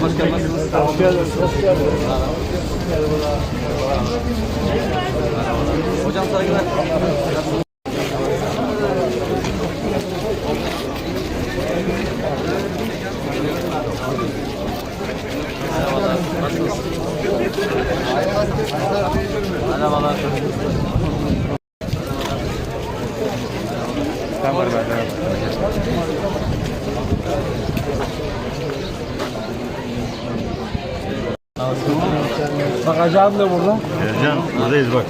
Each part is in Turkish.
Merhaba başkanım nasılsınız? Hoş geldiniz. Hoş geldiniz. Hocam saygılar. Merhabalar. Nasılsınız? Merhabalar. Ben Bakacağım da burada. Ercan buradayız bak.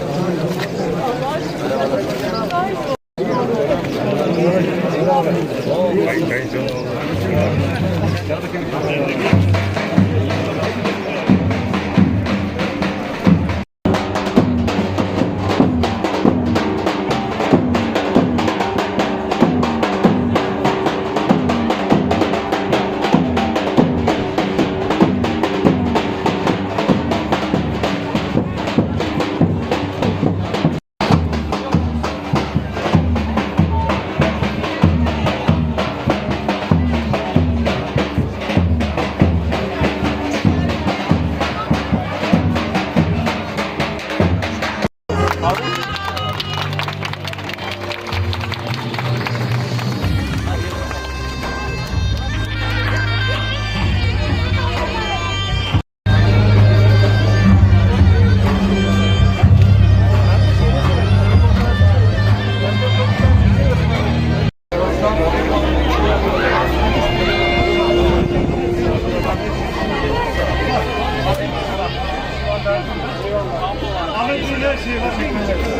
Thank you.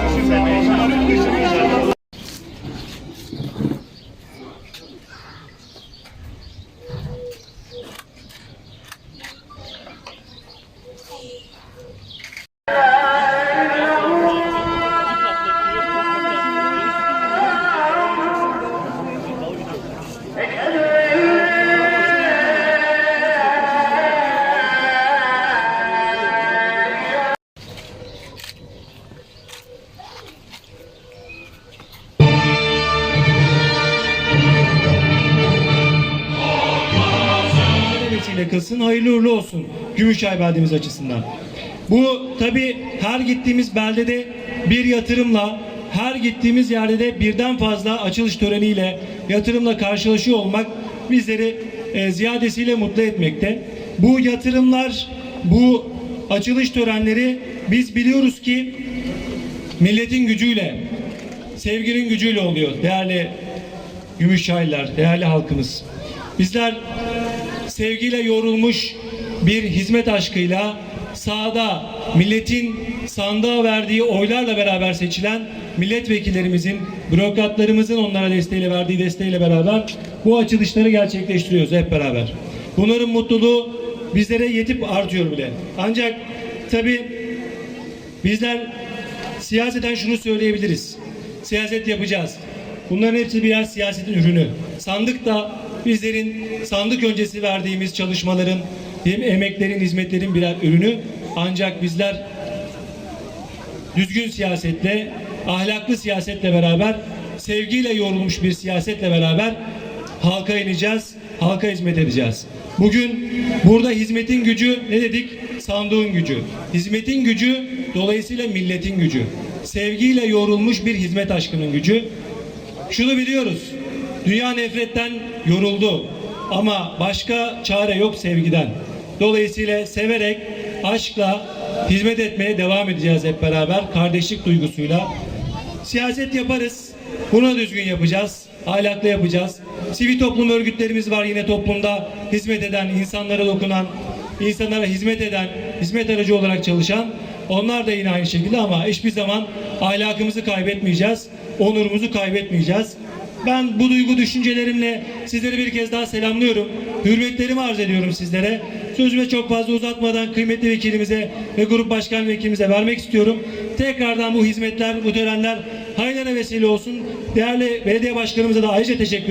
Vesile kılsın, hayırlı uğurlu olsun Gümüşay beldemiz açısından. Bu tabi her gittiğimiz beldede bir yatırımla, her gittiğimiz yerde de birden fazla açılış töreniyle, yatırımla karşılaşıyor olmak bizleri e, ziyadesiyle mutlu etmekte. Bu yatırımlar, bu açılış törenleri biz biliyoruz ki milletin gücüyle, sevginin gücüyle oluyor değerli Gümüşçaylılar, değerli halkımız. Bizler sevgiyle yorulmuş bir hizmet aşkıyla sahada milletin sandığa verdiği oylarla beraber seçilen milletvekillerimizin, bürokratlarımızın onlara desteğiyle verdiği desteğiyle beraber bu açılışları gerçekleştiriyoruz hep beraber. Bunların mutluluğu bizlere yetip artıyor bile. Ancak tabi bizler siyaseten şunu söyleyebiliriz. Siyaset yapacağız. Bunların hepsi birer siyasetin ürünü. Sandık da bizlerin sandık öncesi verdiğimiz çalışmaların, emeklerin, hizmetlerin birer ürünü. Ancak bizler düzgün siyasetle, ahlaklı siyasetle beraber, sevgiyle yoğrulmuş bir siyasetle beraber halka ineceğiz, halka hizmet edeceğiz. Bugün burada hizmetin gücü ne dedik? Sandığın gücü. Hizmetin gücü dolayısıyla milletin gücü. Sevgiyle yoğrulmuş bir hizmet aşkının gücü. Şunu biliyoruz. Dünya nefretten yoruldu. Ama başka çare yok sevgiden. Dolayısıyla severek, aşkla hizmet etmeye devam edeceğiz hep beraber. Kardeşlik duygusuyla. Siyaset yaparız. Bunu düzgün yapacağız. Ahlaklı yapacağız. Sivil toplum örgütlerimiz var yine toplumda hizmet eden, insanlara dokunan, insanlara hizmet eden, hizmet aracı olarak çalışan. Onlar da yine aynı şekilde ama hiçbir zaman ahlakımızı kaybetmeyeceğiz. Onurumuzu kaybetmeyeceğiz. Ben bu duygu düşüncelerimle sizleri bir kez daha selamlıyorum. Hürmetlerimi arz ediyorum sizlere. Sözüme çok fazla uzatmadan kıymetli vekilimize ve grup başkan vekilimize vermek istiyorum. Tekrardan bu hizmetler, bu törenler hayırlara vesile olsun. Değerli belediye başkanımıza da ayrıca teşekkür